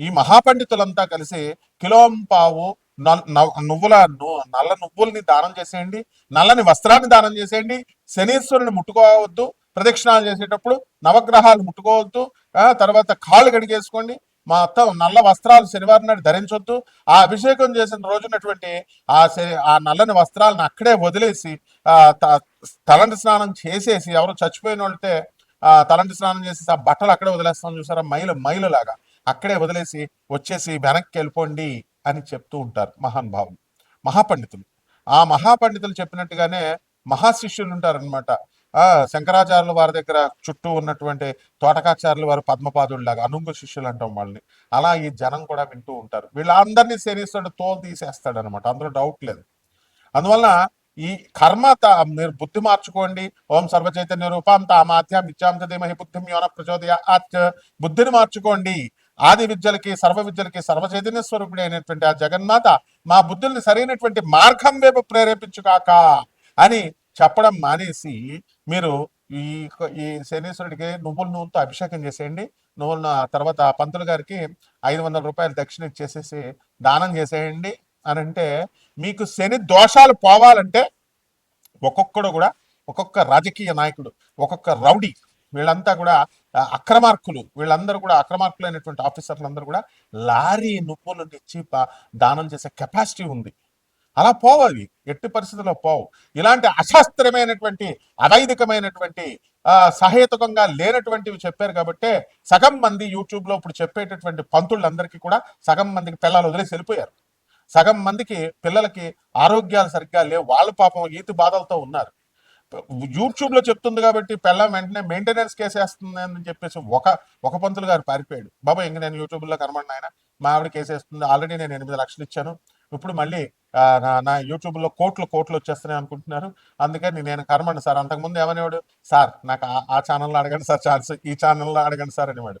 ఈ మహాపండితులంతా కలిసి కిలోంపావు నల్- నువ్వుల నల్ల నువ్వుల్ని దానం చేసేయండి నల్లని వస్త్రాన్ని దానం చేసేయండి శనీశ్వరుని ముట్టుకోవద్దు ప్రదక్షిణాలు చేసేటప్పుడు నవగ్రహాలు ముట్టుకోవద్దు ఆ తర్వాత కాళ్ళు కడిగేసుకోండి మొత్తం నల్ల వస్త్రాలు శనివారం నాడు ధరించొద్దు. ఆ అభిషేకం చేసిన రోజునటువంటి ఆ శ- ఆ నల్లని వస్త్రాలను అక్కడే వదిలేసి ఆ తలంటి స్నానం చేసేసి ఎవరు చచ్చిపోయిన వాళ్ళతే ఆ తలంటి స్నానం చేసేసి ఆ బట్టలు అక్కడే వదిలేస్తాం చూసారా? మైలు మైలు లాగా అక్కడే వదిలేసి వచ్చేసి వెనక్కి వెళ్ళిపోండి అని చెప్తూ ఉంటారు మహానుభావులు మహాపండితులు. ఆ మహాపండితులు చెప్పినట్టుగానే మహాశిష్యులు ఉంటారనమాట ఆ శంకరాచార్యుల వారి దగ్గర చుట్టూ ఉన్నటువంటి తోటకాచార్యుల వారు పద్మపాదుల్లాగా అనుంగు శిష్యులు అంటాం వాళ్ళని. అలా ఈ జనం కూడా వింటూ ఉంటారు. వీళ్ళందరినీ శనిస్తాడు తోలు తీసేస్తాడు అనమాట అందులో డౌట్ లేదు. అందువల్ల ఈ కర్మ మీరు బుద్ధి మార్చుకోండి. ఓం సర్వచైతన్య రూపాం తామాత్యం ఇచ్చాం ధీమహి బుద్ధిం యోన ప్రచోదయ బుద్ధిని మార్చుకోండి. ఆది విద్యలకి సర్వ విద్యలకి సర్వ చైతన్య స్వరూపుడి అయినటువంటి ఆ జగన్మాత మా బుద్ధుల్ని సరైనటువంటి మార్గం వైపు ప్రేరేపించుగాక అని చెప్పడం మానేసి మీరు ఈ ఈ శనీశ్వరుడికి నువ్వుల నూనెతో అభిషేకం చేసేయండి. నువ్వుల తర్వాత పంతులు గారికి ఐదు వందల రూపాయలు దక్షిణ ఇచ్చేసేసి దానం చేసేయండి అని అంటే మీకు శని దోషాలు పోవాలంటే ఒక్కొక్కడు కూడా ఒక్కొక్క రాజకీయ నాయకుడు ఒక్కొక్క రౌడీ వీళ్ళంతా కూడా అక్రమార్కులు. వీళ్ళందరూ కూడా అక్రమార్కులైనటువంటి ఆఫీసర్లందరూ కూడా లారీ నువ్వులు ఇచ్చి దానం చేసే కెపాసిటీ ఉంది. అలా పోవాలి ఎట్టి పరిస్థితుల్లో పోవు. ఇలాంటి అశాస్త్రమైనటువంటి అవైదికమైనటువంటి సహేతుకంగా లేనటువంటివి చెప్పారు కాబట్టి సగం మంది యూట్యూబ్లో ఇప్పుడు చెప్పేటటువంటి పంతులందరికీ కూడా సగం మందికి పిల్లలు వదిలేసి వెళ్ళిపోయారు. సగం మందికి పిల్లలకి ఆరోగ్యాలు సరిగ్గా లేవు. వాళ్ళు పాపం ఈతి బాధలతో ఉన్నారు. యూట్యూబ్లో చెప్తుంది కాబట్టి పెళ్ళం వెంటనే మెయింటెనెన్స్ కేసేస్తుంది అని చెప్పేసి ఒక ఒక పంతులు గారు పారిపోయాడు. బాబా ఇంక నేను యూట్యూబ్లో కనబడిన ఆయన మా ఆవిడ కేసేస్తుంది ఆల్రెడీ నేను ఎనిమిది లక్షలు ఇచ్చాను. ఇప్పుడు మళ్ళీ నా నా యూట్యూబ్లో కోట్లు కోట్లు వచ్చేస్తున్నాయి అనుకుంటున్నారు. అందుకని నేను కనబడి సార్ అంతకుముందు ఏమనేవాడు సార్ నాకు ఆ- ఆ ఛానల్లో అడగండి సార్. ఛాన్స్ ఈ ఛానల్లో అడగండి సార్ అనేవాడు.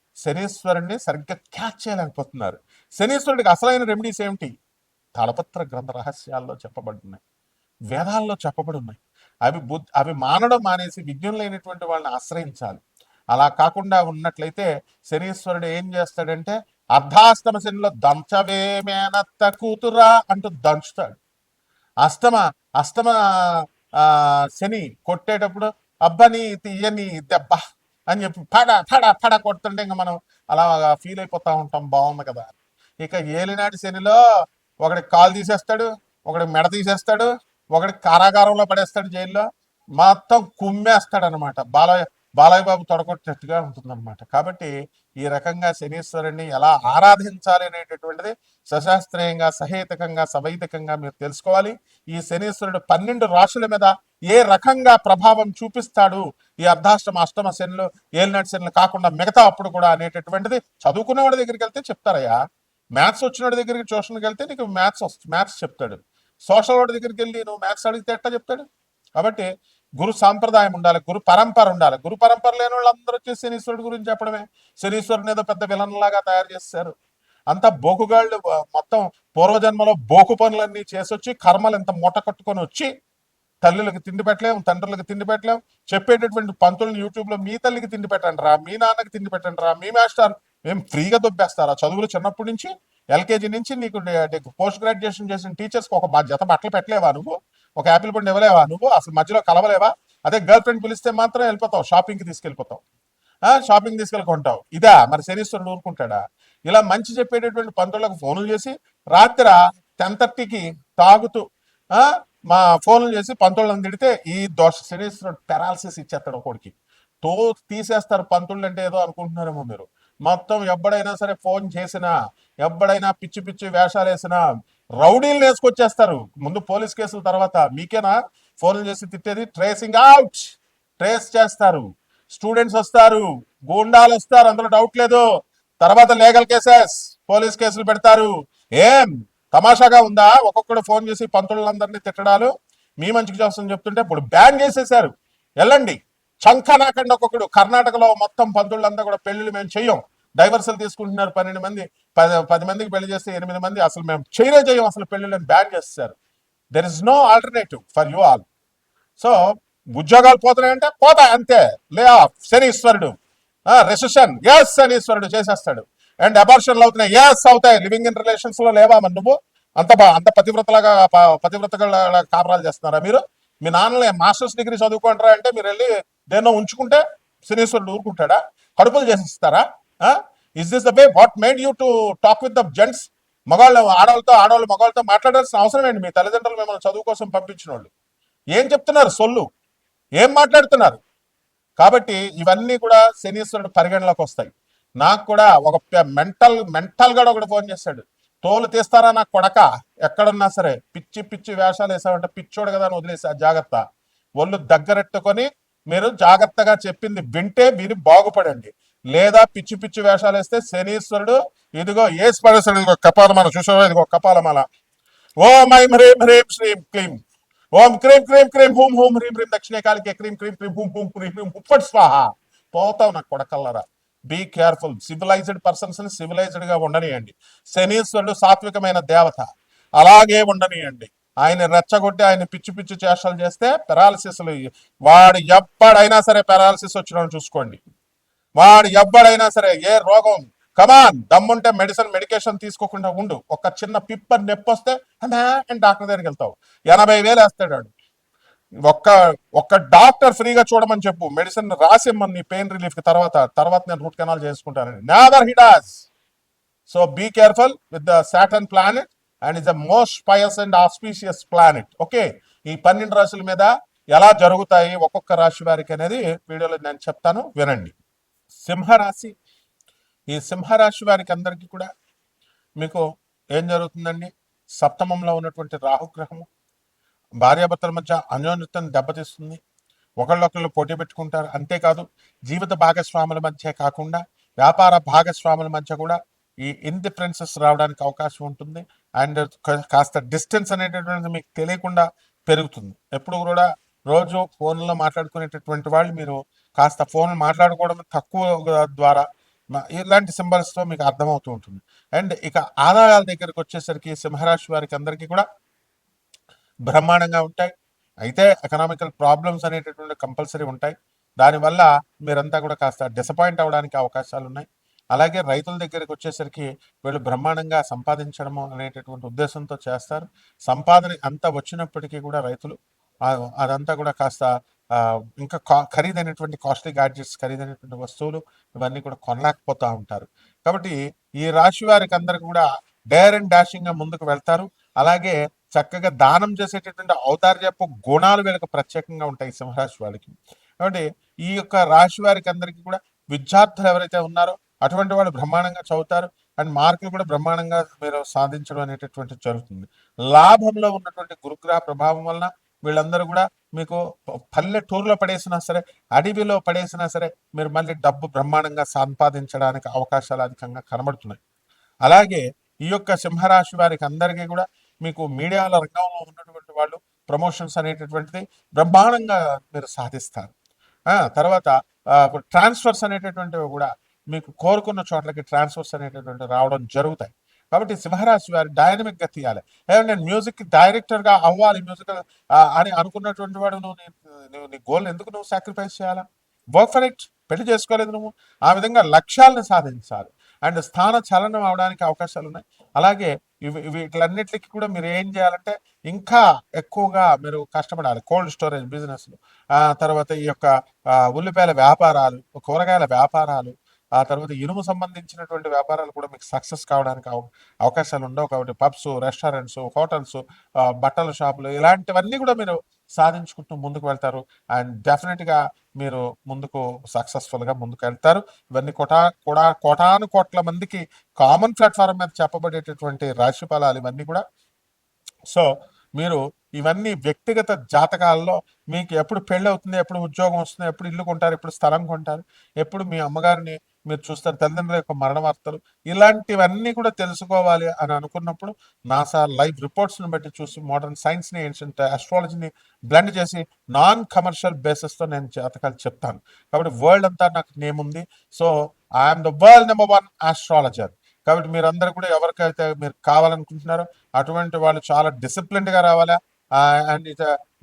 శనీశ్వరుణ్ణి సరిగ్గా క్యాచ్ చేయలేకపోతున్నారు. శనీశ్వరుడికి అసలైన రెమెడీస్ ఏమిటి? తాళపత్ర గ్రంథ రహస్యాల్లో చెప్పబడున్నాయి. వేదాల్లో చెప్పబడి ఉన్నాయి అవి బుద్ధి అవి మానడం మానేసి విజ్ఞం లేనటువంటి వాళ్ళని ఆశ్రయించాలి. అలా కాకుండా ఉన్నట్లయితే శనీశ్వరుడు ఏం చేస్తాడంటే అర్ధాస్తమ శనిలో దంచవేమేనత్త కూతురా అంటూ దంచుతాడు. అష్టమ అష్టమ శని కొట్టేటప్పుడు అబ్బని తీయని దెబ్బ అని చెప్పి పడ పడ పడ కొడుతుంటే ఇంకా మనం అలా ఫీల్ అయిపోతా ఉంటాం. బాగుంది కదా. ఇక ఏలినాటి శనిలో ఒకడికి కాలు తీసేస్తాడు ఒకడి మెడ తీసేస్తాడు ఒకడి కారాగారంలో పడేస్తాడు జైల్లో. మొత్తం కుమ్మేస్తాడు అనమాట బాలయ్య బాలయ్య బాబు తొడగొట్టినట్టుగా ఉంటుందన్నమాట. కాబట్టి ఈ రకంగా శనీశ్వరుణ్ణి ఎలా ఆరాధించాలి అనేటటువంటిది సశాస్త్రీయంగా సహేతకంగా సవైతకంగా మీరు తెలుసుకోవాలి. ఈ శనీశ్వరుడు పన్నెండు రాశుల మీద ఏ రకంగా ప్రభావం చూపిస్తాడు? ఈ అర్ధాష్టమ అష్టమ శనులు ఏలినాటి శనులు కాకుండా మిగతా అప్పుడు కూడా అనేటటువంటిది చదువుకున్నవాడి దగ్గరికి వెళ్తే చెప్తారయ్యా. మ్యాథ్స్ వచ్చినవాడి దగ్గరికి ట్యూషన్కి వెళ్తే నీకు మ్యాథ్స్ మ్యాథ్స్ చెప్తాడు. సోషల్ వాడి దగ్గరికి వెళ్ళి నువ్వు మ్యాథ్స్ అడిగితే ఎట్లా చెప్తాడు? కాబట్టి గురు సాంప్రదాయం ఉండాలి గురు పరంపర ఉండాలి. గురు పరంపర లేని వాళ్ళందరూ వచ్చి శనీశ్వరుడు గురించి చెప్పడమే. శనీశ్వరుని ఏదో పెద్ద విలన్ లాగా తయారు చేస్తారు. అంత బోకుగాళ్ళు మొత్తం పూర్వజన్మలో బోకు పనులన్నీ చేసొచ్చి కర్మలు ఇంత మూట కట్టుకొని వచ్చి తల్లులకు తిండి పెట్టలేం తండ్రులకు తిండి పెట్టలేం చెప్పేటటువంటి పంతులను యూట్యూబ్లో మీ తల్లికి తిండి పెట్టండి రా మీ నాన్నకి తిండి పెట్టండి రా మీ మాస్టర్ మేము ఫ్రీగా దొబ్బేస్తారా? చదువులు చిన్నప్పటి నుంచి ఎల్కేజీ నుంచి నీకు పోస్ట్ గ్రాడ్యుయేషన్ చేసిన టీచర్స్కి ఒక జత బట్టలు పెట్టలేవా నువ్వు? ఒక యాపిల్ పండు ఇవ్వలేవా? నువ్వు అసలు మధ్యలో కలవలేవా? అదే గర్ల్ ఫ్రెండ్ పిలిస్తే మాత్రం వెళ్ళిపోతావు షాపింగ్కి తీసుకెళ్ళిపోతావు. ఆ షాపింగ్ తీసుకెళ్ళుకుంటావు ఇదా మరి శనీశ్వరుడు ఊరుకుంటాడా? ఇలా మంచి చెప్పేటటువంటి పంతులకు ఫోన్లు చేసి రాత్రి టెన్ థర్టీకి తాగుతూ మా ఫోన్లు చేసి పంతులను తిడితే ఈ దోష శనీశ్వరుడు పెరాలసిస్ ఇచ్చేస్తాడు ఒకడికి తో తీసేస్తారు పంతుళ్ళు అంటే ఏదో అనుకుంటున్నారేమో మీరు. మొత్తం ఎప్పుడైనా సరే ఫోన్ చేసినా ఎప్పుడైనా పిచ్చి పిచ్చి వేషాలు వేసినా రౌడీలు వేసుకొచ్చేస్తారు. ముందు పోలీస్ కేసుల తర్వాత మీకేనా? ఫోన్లు చేసి తిట్టేది ట్రేసింగ్ అవుట్. ట్రేస్ చేస్తారు. స్టూడెంట్స్ వస్తారు. గూండాలు వస్తారు. అందులో డౌట్ లేదు. తర్వాత లీగల్ కేసెస్. పోలీస్ కేసులు పెడతారు. ఏం? తమాషాగా ఉందా? ఒక్కొక్కడు ఫోన్ చేసి పంతులందరినీ తిట్టడాలు. మీ మంచికి చేస్తామని చెప్తుంటే ఇప్పుడు బ్యాన్ చేసేసారు వెళ్ళండి చంకనాకండి ఒక్కొక్కడు. కర్ణాటకలో మొత్తం పంతులంతా కూడా పెళ్ళిళ్ళు మేము చెయ్యం. డైవర్సల్ తీసుకుంటున్నారు పన్నెండు మంది. పది పది మందికి పెళ్ళి చేస్తే ఎనిమిది మంది అసలు మేము చేయనే చేయం అసలు పెళ్ళిళ్ళని బ్యాన్ చేస్తారు. There is no alternative for you all so ఉద్యోగాలు పోతున్నాయంటే? పోతాయి అంతే. లే ఆఫ్ శనీశ్వరుడు. రెసిషన్ ఎస్ శనీశ్వరుడు చేసేస్తాడు. అండ్ అబార్షన్లు అవుతున్నాయి. ఎస్ అవుతాయి. లివింగ్ ఇన్ రిలేషన్స్లో లేవా మరి నువ్వు? అంత బా- అంత పతివ్రతలాగా పతివ్రతగా కాపరాలు చేస్తున్నారా మీరు? మీ నాన్నలే మాస్టర్స్ డిగ్రీ చదువుకుంటారా అంటే మీరు వెళ్ళి దేన్నో ఉంచుకుంటే శనీశ్వరుడు ఊరుకుంటాడా? కడుపులు చేసిస్తారా? Is this the way what made you to talk with the gents మగవాళ్ళు ఆడవాళ్ళతో ఆడవాళ్ళు మగవాళ్ళతో మాట్లాడాల్సిన అవసరం ఏంటి? మీ తల్లిదండ్రులు మిమ్మల్ని చదువు కోసం పంపించిన వాళ్ళు ఏం చెప్తున్నారు? సొల్లు. ఏం మాట్లాడుతున్నారు? కాబట్టి ఇవన్నీ కూడా శనీశ్వరుడు పరిగణలోకి వస్తాయి. నాకు కూడా ఒక మెంటల్ మెంటల్గా ఒకటి ఫోన్ చేశాడు తోలు తీస్తారా నా కొడక? ఎక్కడున్నా సరే పిచ్చి పిచ్చి వేషాలు వేసామంటే పిచ్చోడు కదా అని వదిలేసా జాగ్రత్త. ఒళ్ళు దగ్గరెట్టుకొని మీరు జాగ్రత్తగా చెప్పింది వింటే మీరు బాగుపడండి. లేదా పిచ్చి పిచ్చి వేషాలు వేస్తే శనీశ్వరుడు ఇదిగో ఏ పడేస్తాడు ఇదిగో కపాలమాల చూసావా? ఇదిగో కపాలమాల. ఓం ఐం హ్రీం హ్రీం శ్రీం క్లీం. ఓం క్రీం క్రీం క్రీం హూం హూం హ్రీం హ్రీం దక్షిణకాలికే క్రీం క్రీం క్రీం హూం హూం క్రీం హ్రీం హుప్పట్ స్వాహ. పోతావు నాకు కొడకల్లరా. Be careful. సివిలైజ్డ్ పర్సన్స్ని సివిలైజ్డ్గా ఉండనియండి. శనీశ్వరుడు సాత్వికమైన దేవత. అలాగే ఉండనియండి. ఆయన రెచ్చగొట్టి ఆయన పిచ్చి పిచ్చి చేష్టలు చేస్తే పెరాలసిస్లు వాడు ఎప్పుడైనా సరే పెరాలసిస్ వచ్చిన చూసుకోండి. వాడు ఎవ్వడైనా సరే ఏ రోగం కమాన్ దమ్ముంటే మెడిసిన్ మెడికేషన్ తీసుకోకుండా ఉండు. ఒక చిన్న పిప్ప నొప్పి వస్తే అని డాక్టర్ దగ్గరికి వెళ్తావు. ఎనభై వేలు వేస్తాడు ఒక్క ఒక్క డాక్టర్ ఫ్రీగా చూడమని చెప్పు. మెడిసిన్ రాసిమ్మని నీ పెయిన్ రిలీఫ్కి తర్వాత తర్వాత నేను రూట్ కెనాల్ చేసుకుంటానని. Never he so be careful with the Saturn planet and is the most pious and auspicious planet okay ఈ పన్నెండు రాశుల మీద ఎలా జరుగుతాయి ఒక్కొక్క రాశి వారికి అనేది వీడియోలో నేను చెప్తాను. వినండి. సింహరాశి. ఈ సింహరాశి వారికి అందరికీ కూడా మీకు ఏం జరుగుతుందండి? సప్తమంలో ఉన్నటువంటి రాహుగ్రహము భార్యాభర్తల మధ్య అన్యోన్యతను దెబ్బతీస్తుంది. ఒకళ్ళొకళ్ళు పోటీ పెట్టుకుంటారు. అంతేకాదు జీవిత భాగస్వాముల మధ్య కాకుండా వ్యాపార భాగస్వాముల మధ్య కూడా ఈ ఇండిఫరెన్సెస్ రావడానికి అవకాశం ఉంటుంది. అండ్ కాస్త డిస్టెన్స్ అనేటటువంటిది మీకు తెలియకుండా పెరుగుతుంది. ఎప్పుడు కూడా రోజు ఫోన్లో మాట్లాడుకునేటటువంటి వాళ్ళు మీరు కాస్త ఫోన్ మాట్లాడుకోవడం తక్కువ ద్వారా ఇలాంటి సింబల్స్తో మీకు అర్థమవుతూ ఉంటుంది. అండ్ ఇక ఆదాయాల దగ్గరకు వచ్చేసరికి సింహరాశి వారికి అందరికీ కూడా బ్రహ్మాండంగా ఉంటాయి. అయితే ఎకనామికల్ ప్రాబ్లమ్స్ అనేటటువంటి కంపల్సరీ ఉంటాయి. దానివల్ల మీరంతా కూడా కాస్త డిసప్పాయింట్ అవ్వడానికి అవకాశాలు ఉన్నాయి. అలాగే రైతుల దగ్గరికి వచ్చేసరికి వీళ్ళు బ్రహ్మాండంగా సంపాదించడము అనేటటువంటి ఉద్దేశంతో చేస్తారు. సంపాదన అంత వచ్చినప్పటికీ కూడా రైతులు అదంతా కూడా కాస్త ఇంకా కా- ఖరీదైనటువంటి కాస్ట్లీ గాడ్జెట్స్ ఖరీదైనటువంటి వస్తువులు ఇవన్నీ కూడా కొనలేకపోతూ ఉంటారు. కాబట్టి ఈ రాశి వారికి అందరికి కూడా డేర్ అండ్ డాషింగ్గా ముందుకు వెళ్తారు. అలాగే చక్కగా దానం చేసేటటువంటి ఔదార్యపు గుణాలు వీళ్ళకి ప్రత్యేకంగా ఉంటాయి సింహరాశి వాళ్ళకి. కాబట్టి ఈ యొక్క రాశి వారికి అందరికీ కూడా విద్యార్థులు ఎవరైతే ఉన్నారో అటువంటి వాళ్ళు బ్రహ్మాండంగా చదువుతారు. అండ్ మార్కులు కూడా బ్రహ్మాండంగా మీరు సాధించడం అనేటటువంటి జరుగుతుంది. లాభంలో ఉన్నటువంటి గురుగ్రహ ప్రభావం వలన వీళ్ళందరూ కూడా మీకు పల్లెటూరులో పడేసినా సరే అడవిలో పడేసినా సరే మీరు మళ్ళీ డబ్బు బ్రహ్మాండంగా సంపాదించడానికి అవకాశాలు అధికంగా కనబడుతున్నాయి. అలాగే ఈ యొక్క సింహరాశి వారికి అందరికీ కూడా మీకు మీడియాల రంగంలో ఉన్నటువంటి వాళ్ళు ప్రమోషన్స్ అనేటటువంటిది బ్రహ్మాండంగా మీరు సాధిస్తారు. తర్వాత ట్రాన్స్ఫర్స్ అనేటటువంటివి కూడా మీకు కోరుకున్న చోట్లకి ట్రాన్స్ఫర్స్ అనేటటువంటి రావడం జరుగుతాయి. కాబట్టి సింహరాశి వారి డైనమిక్గా తీయాలి. నేను మ్యూజిక్ డైరెక్టర్గా అవ్వాలి మ్యూజిక్ అని అనుకున్నటువంటి వాడు నువ్వు నీ- నువ్వు నీ గోల్ ఎందుకు నువ్వు సాక్రిఫైస్ చేయాలా? వర్క్ ఫర్ ఇట్ పెళ్ళి చేసుకోలేదు నువ్వు. ఆ విధంగా లక్ష్యాలను సాధించాలి. అండ్ స్థాన చలనం అవడానికి అవకాశాలు ఉన్నాయి. అలాగే ఇవి వీటిలన్నిటికీ కూడా మీరు ఏం చేయాలంటే ఇంకా ఎక్కువగా మీరు కష్టపడాలి. కోల్డ్ స్టోరేజ్ బిజినెస్లు తర్వాత ఈ యొక్క ఉల్లిపాయల వ్యాపారాలు కూరగాయల వ్యాపారాలు ఆ తర్వాత ఇనుము సంబంధించినటువంటి వ్యాపారాలు కూడా మీకు సక్సెస్ కావడానికి అవ- అవకాశాలు ఉండవు కాబట్టి పబ్స్ రెస్టారెంట్స్ హోటల్స్ బట్టల షాపులు ఇలాంటివన్నీ కూడా మీరు సాధించుకుంటూ ముందుకు వెళ్తారు. అండ్ డెఫినెట్గా మీరు ముందుకు సక్సెస్ఫుల్గా ముందుకు వెళ్తారు. ఇవన్నీ కోటా కూడా కోటాను కోట్ల మందికి కామన్ ప్లాట్ఫారం మీద చెప్పబడేటటువంటి రాశి ఫలాలు ఇవన్నీ కూడా. సో మీరు ఇవన్నీ వ్యక్తిగత జాతకాల్లో మీకు ఎప్పుడు పెళ్ళి అవుతుంది ఎప్పుడు ఉద్యోగం వస్తుంది ఎప్పుడు ఇల్లు కొంటారు ఎప్పుడు స్థలం కొంటారు ఎప్పుడు మీ అమ్మగారిని మీరు చూస్తారు తల్లిదండ్రుల యొక్క మరణ వార్తలు ఇలాంటివన్నీ కూడా తెలుసుకోవాలి అని అనుకున్నప్పుడు నాసా లైవ్ రిపోర్ట్స్ని బట్టి చూసి మోడర్న్ సైన్స్ని ఏన్షియంట్ ఆస్ట్రాలజీని బ్లెండ్ చేసి నాన్ కమర్షియల్ బేసిస్తో నేను జాతకాలు చెప్తాను. కాబట్టి వరల్డ్ అంతా నాకు నేమ్ ఉంది. So I'm the world number one astrologer. కాబట్టి మీరందరూ కూడా ఎవరికైతే మీరు కావాలనుకుంటున్నారో అటువంటి వాళ్ళు చాలా డిసిప్లిన్డ్గా రావాలా. అండ్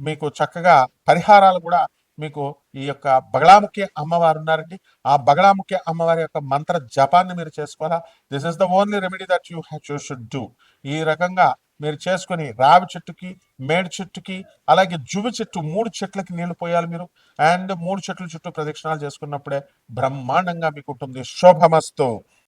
మీకు చక్కగా పరిహారాలు కూడా మీకు ఈ యొక్క బగళాముఖి అమ్మవారు ఉన్నారండి. ఆ బగళాముఖి అమ్మవారి యొక్క మంత్ర జపాన్ని మీరు చేసుకోవాలా? This is the only remedy that you you should do ఈ రకంగా మీరు చేసుకుని రావి చెట్టుకి మేడి చెట్టుకి అలాగే జువి చెట్టు మూడు చెట్లకి నీళ్ళు పోయాలి మీరు. అండ్ మూడు చెట్ల చుట్టూ ప్రదక్షిణాలు చేసుకున్నప్పుడే బ్రహ్మాండంగా మీకు ఉంటుంది. శోభమస్తు.